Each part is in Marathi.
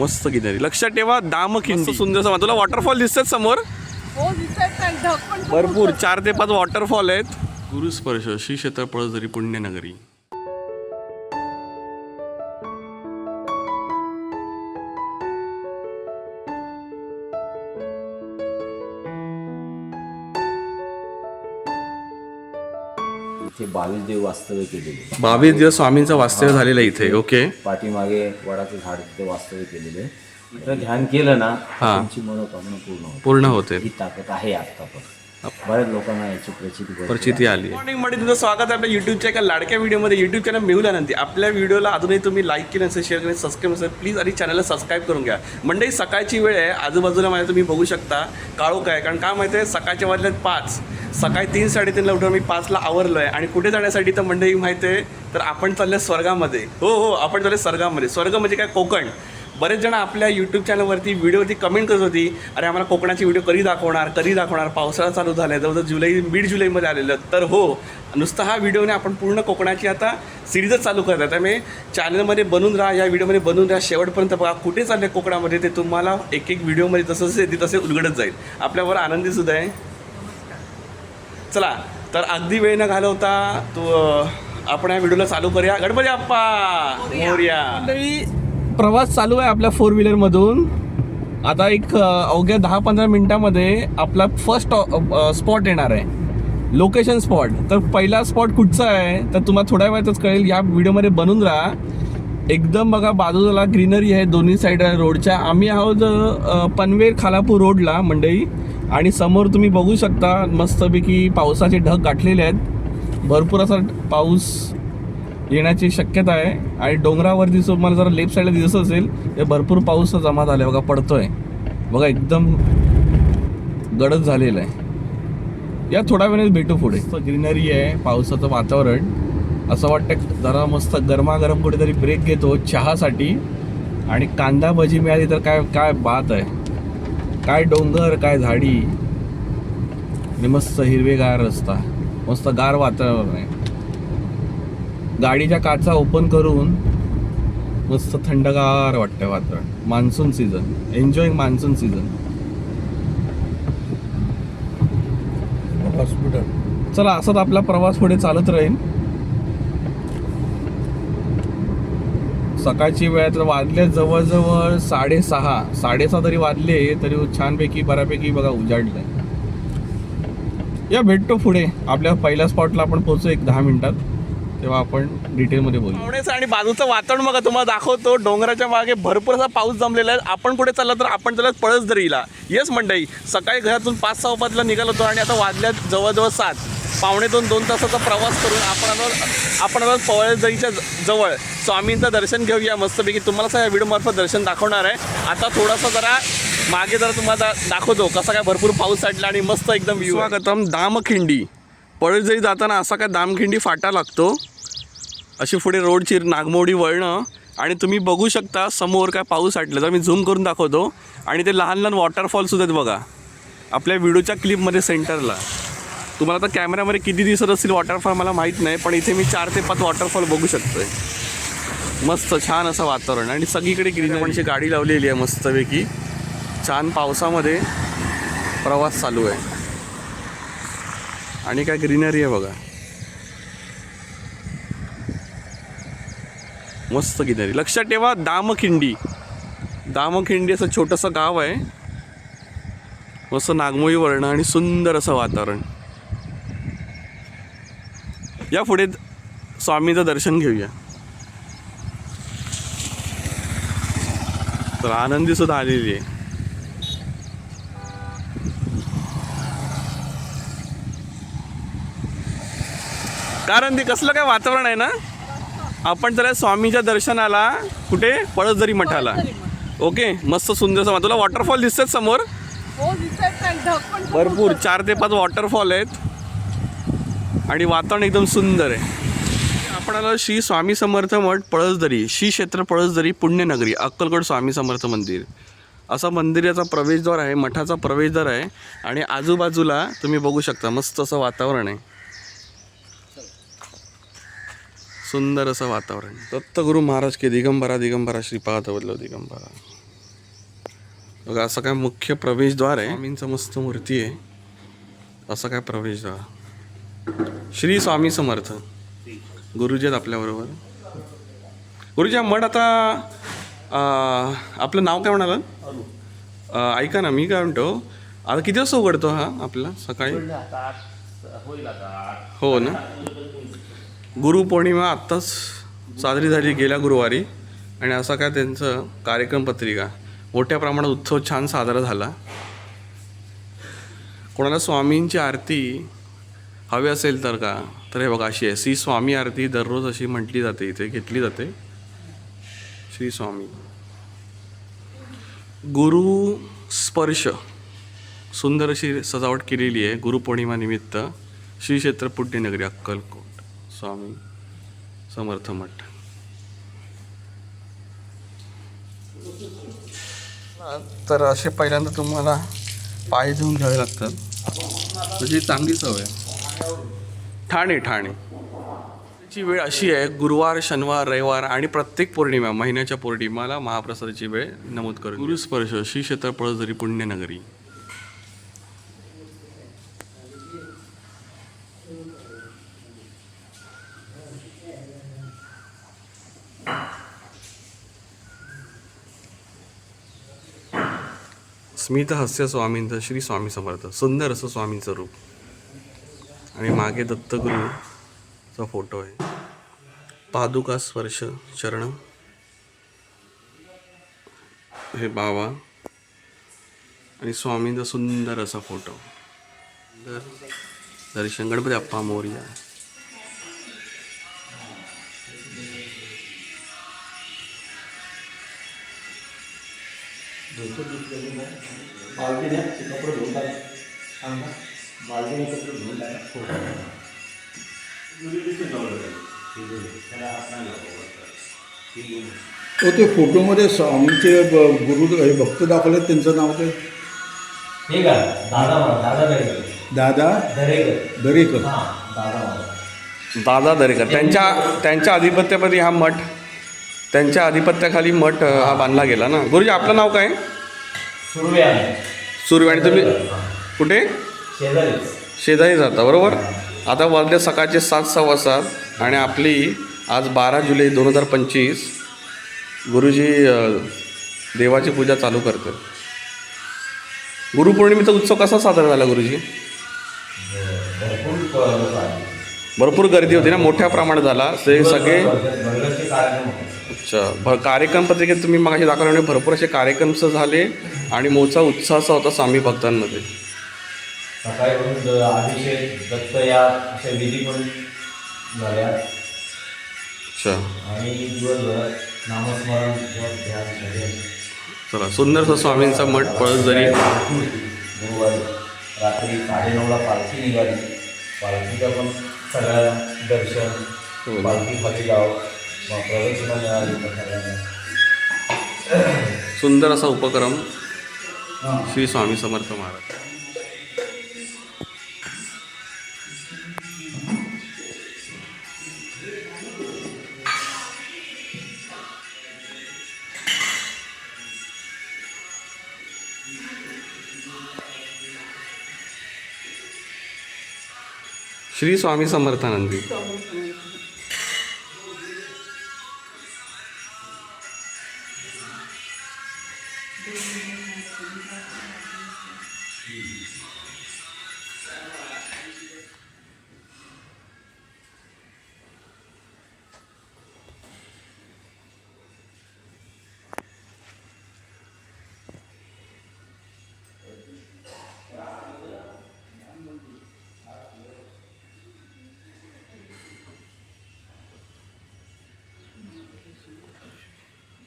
मस्त किनारी लक्षात ठेवा दामखिंडी सुंदर समा तुला वॉटरफॉल दिसतात समोर? हो भरपूर. चार ते पाच वॉटरफॉल आहेत. गुरुस्पर्श श्री क्षेत्र पळसदरी पुण्यनगरी. बावीस देव वास्तव्य केलेले. बावीस दिवस स्वामींचं वास्तव्य झालेलं आहे इथे ओके. पाठीमागे वडाचं झाड तिथे वास्तव्य केलेले. तर ध्यान केलं ना हा. तुमची मनोकामना पूर्ण होते. पूर्ण होते. ही ताकद आहे आता पण बऱ्याच लोकांना याची प्रचिती भरपूर प्रचिती आली मॉर्निंगमध्ये तुझं स्वागत आहे आपल्या युट्यूबच्या एका लाडक्या व्हिडिओमध्ये. युट्यूब चॅनल मिळवल्यानंतर आपल्या व्हिडिओला अजूनही तुम्ही लाईक केलं नसेल शेअर केलं सबस्क्राईब नसेल प्लीज आणि चॅनलला सबस्क्राईब करून घ्या. मंडळी सकाळची वेळ आहे. आजूबाजूला माझ्या तुम्ही बघू शकता. काळोख आहे. कारण काय माहिती आहे? सकाळच्या वाजल्यात पाच. सकाळी तीन साडेतीनला उठून मी पाचला आवरलो आहे आणि कुठे जाण्यासाठी तर मंडळी माहिती आहे तर आपण चाललं स्वर्गामध्ये. हो हो आपण चालले स्वर्गामध्ये. स्वर्ग म्हणजे काय? कोकण. बरेच जण आपल्या यूट्यूब चॅनलवरती व्हिडिओवरती कमेंट करत होती अरे आम्हाला कोकणाची व्हिडिओ कधी दाखवणार? कधी दाखवणार? पावसाळा चालू झाला आहे जवळजवळ जुलै मिड जुलैमध्ये आलेलं. तर हो नुसतं हा व्हिडिओने आपण पूर्ण कोकणाची आता सिरीजच चालू करत आहे. त्यामुळे चॅनलमध्ये बनून राहा या व्हिडिओमध्ये बनून राहा. शेवटपर्यंत बघा कुठे चालले कोकणामध्ये ते तुम्हाला एक एक व्हिडिओमध्ये जसं येते तसे उलगडत जाईल. आपल्यावर आनंदीसुद्धा आहे. चला तर अगदी वेळ न घालवता तो आपण या व्हिडिओला चालू करूया. गणपती अप्पा मोर्या. प्रवास चालू आहे आपल्या फोर व्हीलरमधून आता एक अवघ्या दहा पंधरा मिनिटामध्ये आपला फर्स्ट स्पॉट येणार आहे. लोकेशन स्पॉट तर पहिला स्पॉट कुठचा आहे तर तुम्हाला थोड्या वेळातच कळेल. या व्हिडिओमध्ये बनून राहा. एकदम बघा बाजूला ग्रीनरी आहे दोन्ही साईड रोडच्या आम्ही आहोत अ, पनवेल खालापूर रोडला मंडई आणि समोर तुम्ही बघू शकता मस्तपैकी पावसाचे ढग गाठलेले आहेत. भरपूर असा पाऊस येण्याची शक्यता आहे. आणि डोंगरावर दिसतो मला जरा लेफ्ट साईडला दिसत असेल तर भरपूर पाऊस जमा झाला बघा पडतोय. बघा एकदम गडद झालेलं आहे. या थोड्या वेळेस भेटू पुढे. ग्रीनरी आहे पावसाचं वातावरण. असं वाटतं जरा मस्त गरमागरम कुठेतरी ब्रेक घेतो चहासाठी. आणि कांदा भजी मिळाली तर काय काय बात आहे. काय डोंगर काय झाडी. आणि मस्त हिरवेगार रस्ता. मस्त गार वातावरण आहे. गाडीच्या काचा ओपन करून मस्त थंडगार वाटतं वातावरण. Monsoon season. Enjoying monsoon season. चला असंच आपला प्रवास पुढे चालत राहील. सकाळची वेळ तर वाजले जवळजवळ साडेसहा. साडेसहा तरी वाजले तरी छानपैकी बऱ्यापैकी बघा उजाडलंय. या भेटतो पुढे. आपल्या पहिल्या स्पॉटला आपण पोहोचू एक दहा मिनिटात. तेव्हा आपण डिटेलमध्ये बोलू. आणि बाजूचं वातावरण बघा तुम्हाला दाखवतो. डोंगराच्या मागे भरपूर असा पाऊस जमलेला आहे. आपण कुठे चालला तर आपण चालत पळसदरीला. येस मंडई सकाळी घरातून पाच सहा पाचला निघालो होतो आणि आता वाजल्यात जवळजवळ सात. पावणे दोन दोन तासाचा प्रवास करून आपण आलो आपण आता पवळदरीच्या ज- जवळ. स्वामींचं दर्शन घेऊया मस्तपैकी. तुम्हाला सगळ्या व्हिडिओमार्फत दर्शन दाखवणार आहे. आता थोडासा जरा मागे जरा तुम्हाला दा- दाखवतो कसा काय भरपूर पाऊस साठला आणि मस्त एकदम व्ह्यू स्वागतम दामखिंडी. पळजई जाताना असा काय दामखिंडी फाटा लागतो? अशी पुढे रोडची नागमोडी वळणं आणि तुम्ही बघू शकता समोर काय पाऊस साठलं. तर मी झूम करून दाखवतो. आणि ते लहान लहान वॉटरफॉलसुद्धा आहेत बघा. आपल्या व्हिडिओच्या क्लिपमध्ये सेंटरला तुम्हाला आता कॅमेऱ्यामध्ये किती दिसत असतील वॉटरफॉल मला माहीत नाही पण इथे मी चार ते पाच वॉटरफॉल बघू शकतोय. मस्त छान असं वातावरण. आणि सगळीकडे ग्रीनरीची गाडी लावलेली आहे मस्तपैकी. छान पावसामध्ये प्रवास चालू आहे. आणि काय ग्रीनरी आहे बघा. मस्त किनारी लक्षात ठेवा दामखिंडी. दामखिंडी असं छोटंसं गाव आहे. मस्त नागमोई वर्ण आणि सुंदर असं वातावरण. या पुढे स्वामीचं दर्शन घेऊया. तर आनंदी सुद्धा आलेली आहे. कारण ते कसलं काय वातावरण आहे ना? आपण जरा स्वामीच्या दर्शनाला कुठे? पळसदरी मठाला. ओके? मस्त सुंदर समा तुला वॉटरफॉल दिसतात समोर? हो दिसत भरपूर. चार ते पाच वॉटरफॉल आहेत. आणि वातावरण एकदम सुंदर आहे. आपण आलो श्री स्वामी समर्थ मठ पळसदरी श्री क्षेत्र पळसदरी पुण्यनगरी अक्कलकोट स्वामी समर्थ मंदिर. असा मंदिराचा प्रवेशद्वार आहे मठाचा प्रवेशद्वार आहे आणि आजूबाजूला तुम्ही बघू शकता मस्त असं वातावरण आहे. सुंदर असं वातावरण दत्तगुरु महाराज के दिगंबरा दिगंबरा श्रीपाद बदलव दिगंबरा. बघा असं काय मुख्य प्रवेशद्वार आहे. स्वामींचं मस्त मूर्ती आहे. असं काय प्रवेशद्वार. श्री स्वामी समर्थ. गुरुजी आहेत आपल्याबरोबर गुरुजी मठ आता आपलं नाव काय म्हणाला? ऐका ना मी काय म्हणतो आता किती वाजता उघडतो हा आपला सकाळी? हो ना. गुरुपौर्णिमा आत्ताच साजरी झाली गेल्या गुरुवारी आणि असा काय त्यांचं कार्यक्रम पत्रिका. मोठ्या प्रमाणात उत्सव छान साजरा झाला. कोणाला स्वामींची आरती हवे असेल तर का? तर हे बघा अशी आहे. श्री स्वामी आरती दररोज अशी म्हटली जाते इथे घेतली जाते. श्री स्वामी. गुरु स्पर्श. सुंदर अशी सजावट केलेली आहे गुरुपौर्णिमानिमित्त श्री क्षेत्र पुण्यनगरी अक्कलकोट. स्वामी समर्थ मठ. तर असे पहिल्यांदा तुम्हाला पाय धुवून घ्यावे लागतात. तशी चांगली सवय आहे. ठाणे ठाणे. ची वेळ अशी आहे गुरुवार शनिवार रविवार आणि प्रत्येक पौर्णिमा महिन्याच्या पौर्णिमाला महाप्रसादाची वेळ नमूद करू गुरुस्पर्श श्री क्षेत्र पळजरी पुण्यनगरी. स्मित हास्य स्वामींचं श्री स्वामी समर्थ सुंदर असं स्वामींचं रूप. आणि मागे दत्तगुरूचा फोटो आहे. पादुका स्पर्श चरण? हे बाबा. आणि स्वामींचा सुंदर असा फोटो. सुंदर दर्शन गणपती अप्पा मोर्या तो ते फोटोमध्ये स्वामींचे ब- गुरु हे भक्त दाखवले त्यांचं नाव ते? ठीक आहे दादा दरेकर. दादा दरेकर. दरेकर. हां दादा म्हणा. दादा दरेकर. त्यांच्या त्यांच्या आधिपत्यापदी हा मठ त्यांच्या आधिपत्याखाली मठ हा बांधला गेला ना. गुरुजी आपलं नाव काय? सुरवे आहे सूर्यवाणी तुम्ही कुठे? शेजारी जाता बरोबर? आता वाजले सकाळचे सात सव्वा सात आणि आपली आज बारा जुलै दोन हजार पंचवीस गुरुजी देवाची पूजा चालू करते गुरुपौर्णिमेचा उत्सव कसा साजरा झाला गुरुजी? भरपूर गर्दी होती ना मोठ्या प्रमाणात झाला. ते सगळे अच्छा भ कार्यक्रम पत्रिकेत तुम्ही मगाशी दाखवल्याने भरपूर असे कार्यक्रम झाले आणि मोठा उत्साह होता स्वामी भक्तांमध्ये. सकाळी द- अभिषेक दत्त या अशा विधी पण झाल्या. अच्छा. आणि दिवसभरात नामस्मरण ध्यान चला सुंदरसा स्वामींचा मठ पालखी होती गुरुवारी. रात्री साडेनऊला पालखी निघाली. पालखीचं पण सगळ्या दर्शन हो. पालखी खाली जावं. प्रदक्षिणा मिळाली सगळ्यांना. सुंदर असा उपक्रम श्री स्वामी समर्थ महाराज. श्री स्वामी समर्थानंदी.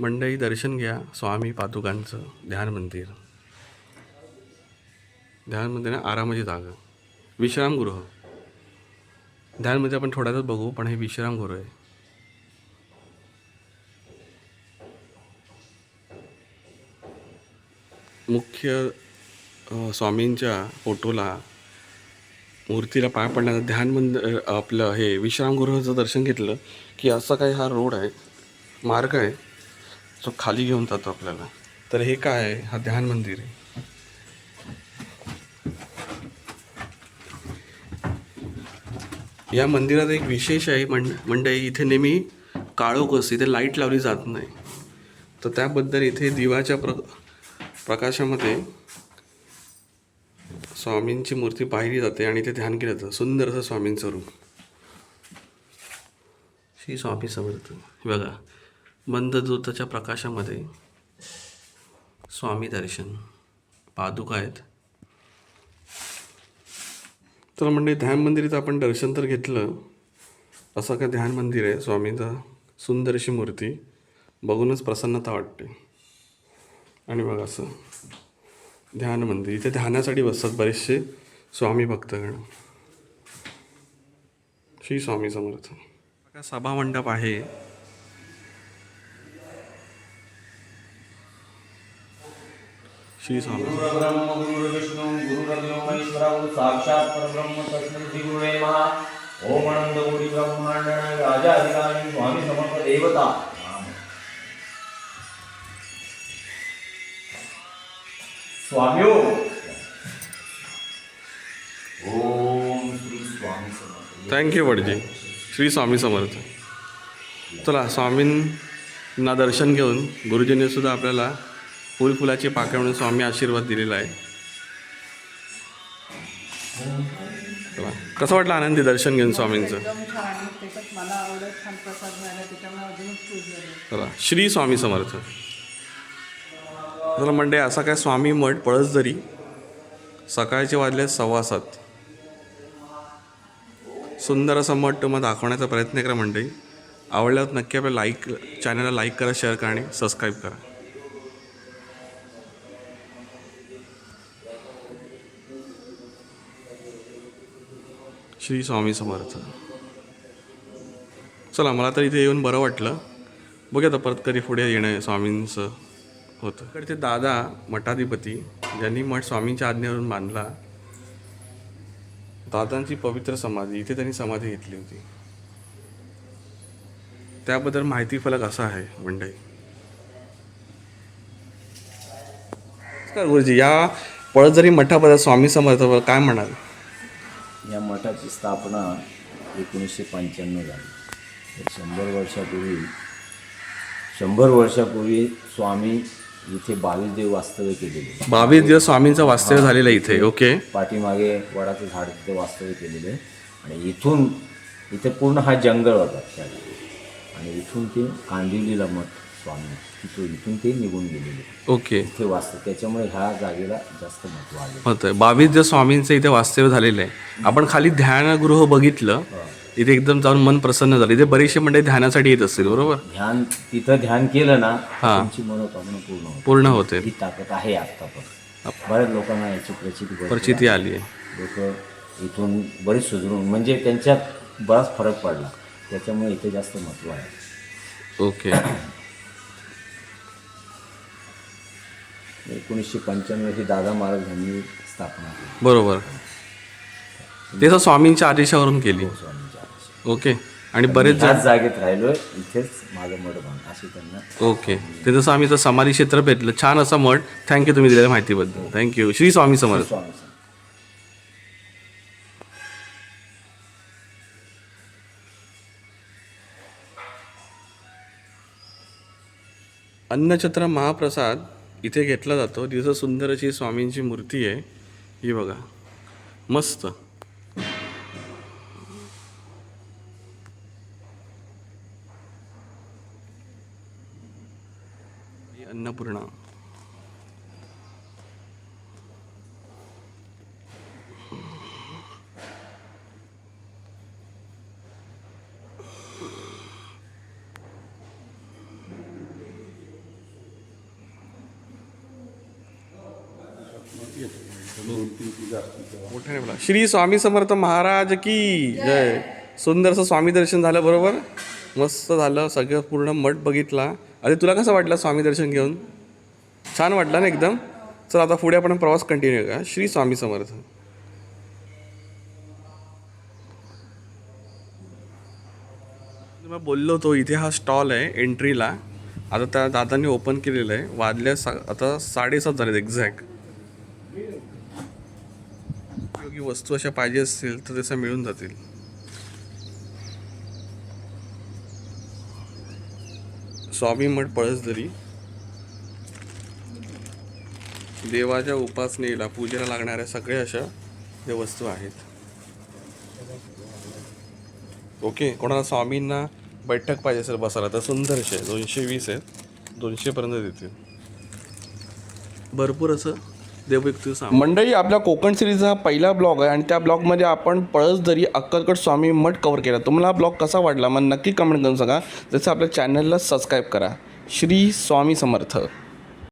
मंडई दर्शन घ्या. स्वामी पादुकांचं ध्यान मंदिर. ध्यान मंदिर ना आरामाची जागा. विश्रामगृह ध्यान मंदिर आपण थोड्यातच बघू पण हे विश्रामगृह आहे. मुख्य स्वामींच्या फोटोला मूर्तीला पाय पडण्याचं ध्यान मंदिर आपलं हे विश्रामगृहाचं दर्शन घेतलं की असं काही हा रोड आहे मार्ग आहे. जो खाली घेऊन जातो आपल्याला. तर हे काय आहे? हा ध्यान मंदिर आहे. या मंदिरात एक विशेष आहे मंड मंडळी इथे नेहमी काळोख असते इथे लाइट लावली जात नाही. तर त्याबद्दल इथे दिवाच्या प्र प्रकाशामध्ये स्वामींची मूर्ती पाहिली जाते आणि इथे ध्यान केलं जातं. सुंदर असं स्वामींचं रूप. श्री स्वामी समर्थ. बघा. मंद प्रकाशामध्ये स्वामी दर्शन पादुका आहेत. तर म्हणजे ध्यान मंदिरात आपण दर्शन तर घेतलं. असं काय ध्यान मंदिर आहे? स्वामीचा सुंदर अशी मूर्ती. बघूनच प्रसन्नता वाटते. आणि बघा असं ध्यान मंदिर. इथे ध्यानासाठी बसतात बरेचसे स्वामी भक्तगण. श्री स्वामी समर्थ. सभामंडप सभा मंडप आहे. श्री स्वामी गुरुर्ब्रह्म गुरुर्विष्णू गुरुर्देव महेश्वर गुरु साक्षात परब्रह्म तस्मै श्री गुरुवे महा ओम अनंत कोटी ब्रह्मांड राजाधिकारी स्वामी समर्थ देवता स्वाम्यो ओम श्री स्वामी समर्थ थँक्यू वडजी श्री स्वामी समर्थ चला स्वामींना दर्शन घेऊन गुरुजींनी सुद्धा आपल्याला फुल फुलाची पाकळी म्हणून स्वामी आशीर्वाद दिलेला आहे. कसं वाटलं आनंदी दर्शन घेऊन स्वामींचं? चला. श्री स्वामी समर्थ. चला म्हणजे असा काय स्वामी मठ पळसदरी सकाळचे वाजले सव्वा सात. सुंदर असा मठ तुम्हाला दाखवण्याचा प्रयत्न करा मंडळी. आवडल्यावर नक्की आपल्या लाईक चॅनलला लाईक करा शेअर करा आणि सबस्क्राईब करा. श्री स्वामी समर्थ. चला मला तर इथे येऊन बरं वाटलं. बघूया आता परत कधी पुढे येणं स्वामींचं होतं. तर ते दादा मठाधिपती ज्यांनी मठ स्वामींच्या आज्ञेवरून बांधला. दादांची पवित्र समाधी इथे त्यांनी समाधी घेतली होती. त्याबद्दल माहिती फलक असा आहे मंडळी. नमस्कार गुरुजी या पळजरी मठाबद्दल स्वामी समर्थाबद्दल काय म्हणाल? या मठाची स्थापना एकोणीसशे पंच्याण्णव झाली. तर शंभर वर्षापूर्वी शंभर वर्षापूर्वी स्वामी इथे बावीस देव वास्तव्य केलेले. बावीस दिवस स्वामींचं वास्तव्य झालेलं आहे इथे ओके. पाठीमागे वडाचं झाड तिथे वास्तव्य केलेलं. आहे आणि इथून इथे पूर्ण हा जंगल होता आणि इथून ते कांदिवलीला मठ स्वामी तिथून इथून ते निघून गेलेले. ओके. इथे वास्तव त्याच्यामुळे ह्या जागेला जास्त महत्त्व आले होतंय बावीस दिवस स्वामींचं इथे वास्तव्य झालेलं आहे. आपण खाली ध्यानगृह बघितलं. इथे एकदम जाऊन मन प्रसन्न झालं. इथे बरेचसे मंडळी ध्यानासाठी येत असतील बरोबर? ध्यान तिथं ध्यान केलं ना हा. त्यांची मनोकामना पूर्ण होते. पूर्ण होते. ही ताकद आहे आत्ता पण. बऱ्याच लोकांना याची प्रचिती प्रचिती आहे. आली आहे. लोक इथून बरीच सुधारून म्हणजे त्यांच्यात बराच फरक पडला. त्याच्यामुळे इथे जास्त महत्त्व आहे. ओके. एकोणीसशे पंच्याण्णव ही दादा महाराज यांनी स्थापना केली. बरोबर. ते तर स्वामींच्या आदेशावरून केली. स्वामींच्या आदेशाने. ओके. आणि बरेच जण ह्याच जागेत राहिलोय इथेच माझं मठ बांध असे त्यांना ओके. ते जसं आम्ही तर समाधी क्षेत्र भेटलं छान असं मठ. थँक्यू तुम्ही दिलेल्या माहितीबद्दल. थँक्यू श्री स्वामी समर्थ. स्वामी समर्थ. अन्नछत्र महाप्रसाद इथे घेतला जातो. तिथं सुंदर अशी स्वामींची मूर्ती आहे. ही बघा. मस्त. अन्नपूर्णा. मोठ्याने बोला श्री स्वामी समर्थ महाराज की जय. सुंदरसं स्वामी दर्शन झालं बरोबर? मस्त झालं सगळं पूर्ण मठ बघितला. अरे तुला कसं वाटलं स्वामी दर्शन घेऊन? छान वाटलं ना एकदम? चल आता पुढे आपण प्रवास कंटिन्यू करा श्री स्वामी समर्थ. मी बोललो होतो इथे हा स्टॉल आहे एंट्रीला आता त्या दादांनी ओपन केलेलं आहे. वाजल्या सा आता साडेसात झालेत एक्झॅक्ट उपयोगी वस्तू अशा पाहिजे असतील तर तशा मिळून जातील. स्वामी मठ पळसदरी देवाच्या उपासनेला पूजेला लागणाऱ्या सगळ्या अशा ज्या वस्तू आहेत. ओके कोणाला स्वामींना बैठक पाहिजे असेल बसायला तर सुंदरशे दोनशे वीस आहेत दोनशेपर्यंत देतील. भरपूर असं देवयुक्त मंडळी आपल्या कोकण सिरीजचा हा पहिला ब्लॉग आहे आणि त्या ब्लॉगमध्ये आपण पळसदरी अक्कलकट स्वामी मठ कवर केला. तुम्हाला ब्लॉग कसा वाटला? मग नक्की कमेंट करून सांगा. जसं आपल्या चॅनलला सबस्क्राईब करा. श्री स्वामी समर्थ.